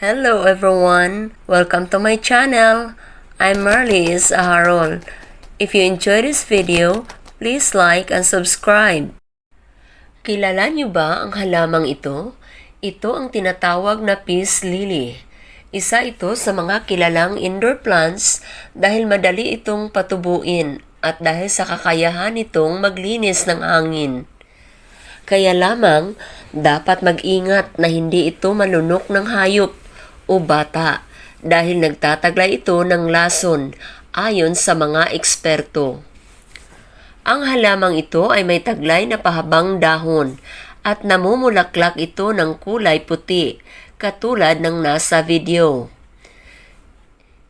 Hello everyone! Welcome to my channel. I'm Marlies Aharol. If you enjoy this video, please like and subscribe. Kilala niyo ba ang halamang ito? Ito ang tinatawag na peace lily. Isa ito sa mga kilalang indoor plants dahil madali itong patubuin at dahil sa kakayahan nitong maglinis ng hangin. Kaya lamang, dapat mag-ingat na hindi ito malunok ng hayop o bata dahil nagtataglay ito ng lason ayon sa mga eksperto. Ang halamang ito ay may taglay na pahabang dahon at namumulaklak ito ng kulay puti katulad ng nasa video.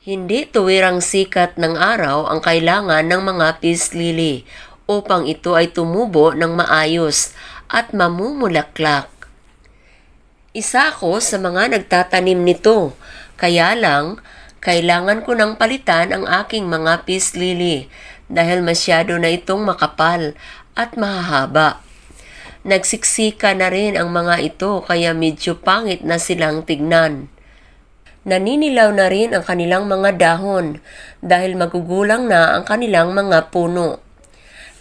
Hindi tuwirang sikat ng araw ang kailangan ng mga peace lily upang ito ay tumubo ng maayos at mamumulaklak. Isa ako sa mga nagtatanim nito, kaya lang kailangan ko nang palitan ang aking mga peace lily dahil masyado na itong makapal at mahahaba. Nagsiksika na rin ang mga ito kaya medyo pangit na silang tignan. Naninilaw na rin ang kanilang mga dahon dahil magugulang na ang kanilang mga puno.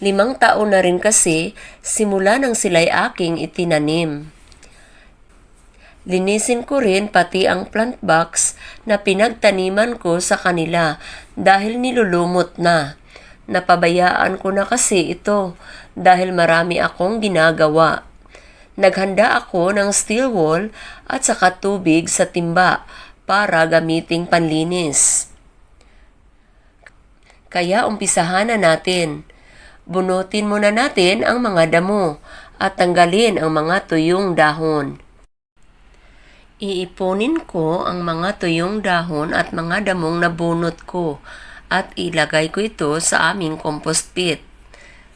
Limang taon na rin kasi simula nang sila'y aking itinanim. Linisin ko rin pati ang plant box na pinagtaniman ko sa kanila dahil nilulumot na. Napabayaan ko na kasi ito dahil marami akong ginagawa. Naghanda ako ng steel wool at saka tubig sa timba para gamiting panlinis. Kaya umpisahan na natin. Bunutin muna natin ang mga damo at tanggalin ang mga tuyong dahon. Iipunin ko ang mga tuyong dahon at mga damong nabunot ko at ilagay ko ito sa aming compost pit.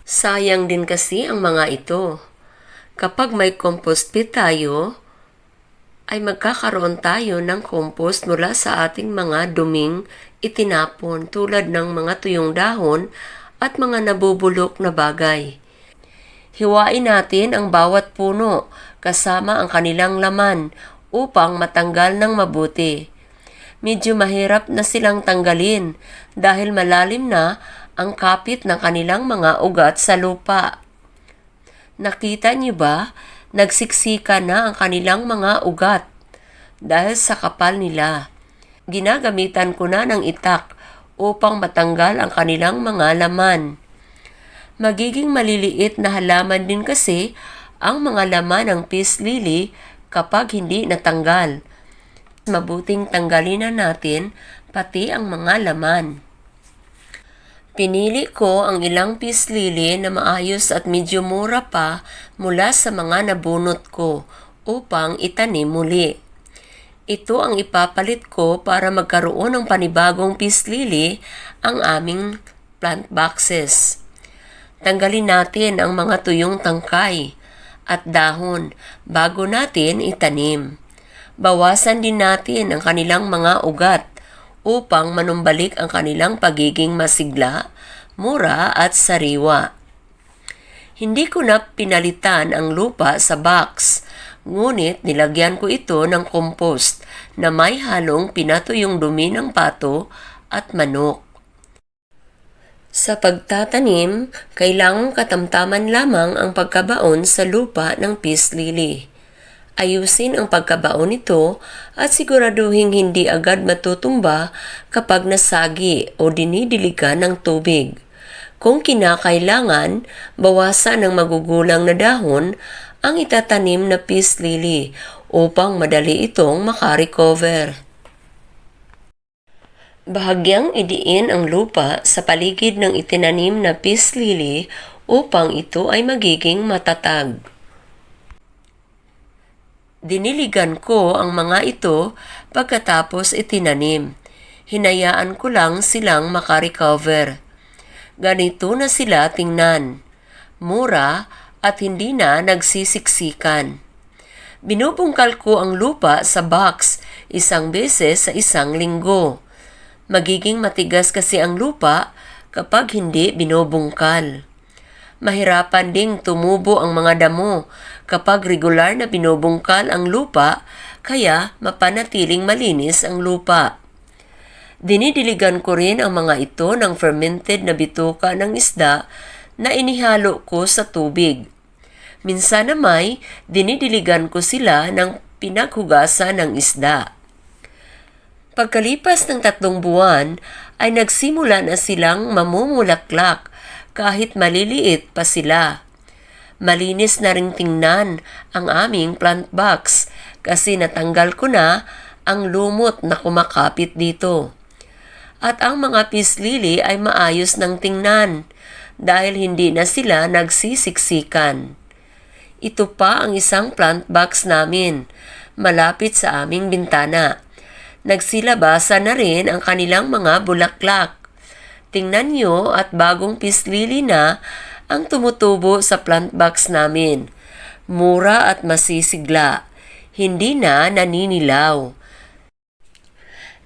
Sayang din kasi ang mga ito. Kapag may compost pit tayo, ay magkakaroon tayo ng compost mula sa ating mga duming itinapon tulad ng mga tuyong dahon at mga nabubulok na bagay. Hiwain natin ang bawat puno kasama ang kanilang laman upang matanggal ng mabuti. Medyo mahirap na silang tanggalin dahil malalim na ang kapit ng kanilang mga ugat sa lupa. Nakita niyo ba? Nagsiksika na ang kanilang mga ugat dahil sa kapal nila. Ginagamitan ko na ng itak upang matanggal ang kanilang mga laman. Magiging maliliit na halaman din kasi ang mga laman ng peace lily kapag hindi natanggal. Mabuting tanggalin na natin pati ang mga laman. Pinili ko ang ilang peace lily na maayos at medyo mura pa mula sa mga nabunot ko upang itanim muli. Ito ang ipapalit ko para magkaroon ng panibagong peace lily ang aming plant boxes. Tanggalin natin ang mga tuyong tangkay at dahon bago natin itanim. Bawasan din natin ang kanilang mga ugat upang manumbalik ang kanilang pagiging masigla, mura at sariwa. Hindi ko na pinalitan ang lupa sa box, ngunit nilagyan ko ito ng compost na may halong pinatuyong dumi ng pato at manok. Sa pagtatanim, kailangang katamtaman lamang ang pagkabaon sa lupa ng peace lily. Ayusin ang pagkabaon nito at siguraduhin hindi agad matutumba kapag nasagi o dinidiligan ng tubig. Kung kinakailangan, bawasan ng magugulang na dahon ang itatanim na peace lily upang madali itong makarecover. Bahagyang idiin ang lupa sa paligid ng itinanim na peace lily upang ito ay magiging matatag. Diniligan ko ang mga ito pagkatapos itinanim. Hinayaan ko lang silang makarecover. Ganito na sila tingnan. Mura at hindi na nagsisiksikan. Binubungkal ko ang lupa sa box isang beses sa isang linggo. Magiging matigas kasi ang lupa kapag hindi binubungkal. Mahirapan ding tumubo ang mga damo kapag regular na binubungkal ang lupa kaya mapanatiling malinis ang lupa. Dinidiligan ko rin ang mga ito ng fermented na bituka ng isda na inihalo ko sa tubig. Minsan namay, dinidiligan ko sila ng pinaghugasan ng isda. Pagkalipas ng tatlong buwan, ay nagsimula na silang mamumulaklak kahit maliliit pa sila. Malinis na ring tingnan ang aming plant box kasi natanggal ko na ang lumot na kumakapit dito. At ang mga peace ay maayos ng tingnan dahil hindi na sila nagsisiksikan. Ito pa ang isang plant box namin, malapit sa aming bintana. Nagsilabasa na rin ang kanilang mga bulaklak. Tingnan nyo at bagong pislili na ang tumutubo sa plant box namin. Mura at masisigla. Hindi na naninilaw.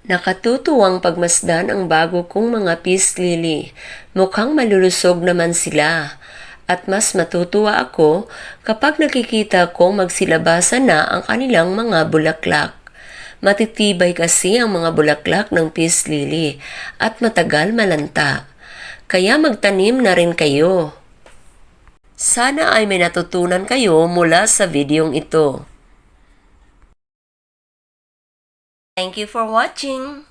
Nakatutuwang pagmasdan ang bago kong mga peace lily. Mukhang malulusog naman sila. At mas matutuwa ako kapag nakikita kong magsilabasa na ang kanilang mga bulaklak. Matitibay kasi ang mga bulaklak ng peace lily at matagal malanta. Kaya magtanim na rin kayo. Sana ay may natutunan kayo mula sa videong ito. Thank you for watching.